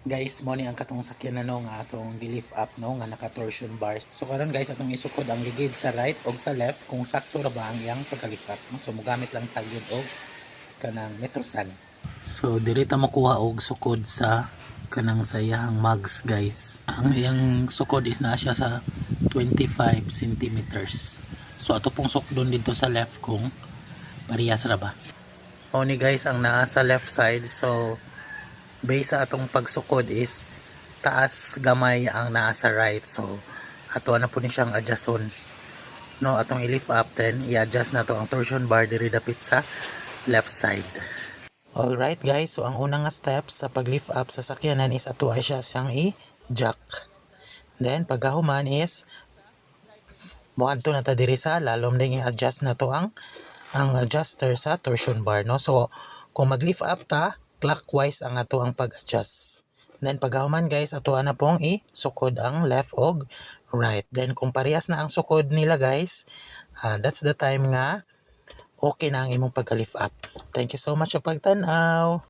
guys mo ni ang katong sakyan na no nga atong gi-lift up no nga naka torsion bars. So karon guys atong isukod ang ligid sa right o sa left kung sakto ra ba ang iyang pagka-lift up no? so mogamit lang tagyod og kanang metrosan so diri ta makuha og sukod sa kanang sayahang mugs guys. Ang iyang sukod is na siya sa 25 centimeters. So ato pong sukdon dito sa left kung parehas ra ba. O ni guys ang naa sa left side. So base sa atong pagsukod is taas gamay ang naa sa right. So ato na po ni siyang adjuston. No atong i-lift up then i-adjust na to ang torsion bar diri dapit sa left side. Alright guys. So ang unang nga steps sa pag-lift up sa sakyanan is ato ay siya siyang i-jack. Then pagkahuman is muadto na ta diri sa lalom ding i-adjust na to ang ang adjuster sa torsion bar no? So kung mag-lift up ta clockwise ang ato ang pag-adjust. Then paghuman guys ato na pong i-sukod ang left og right. Then kung parehas na ang sukod nila guys ah, that's the time nga okay na ang imong pagka-lift up. Thank you so much sa pagtanaw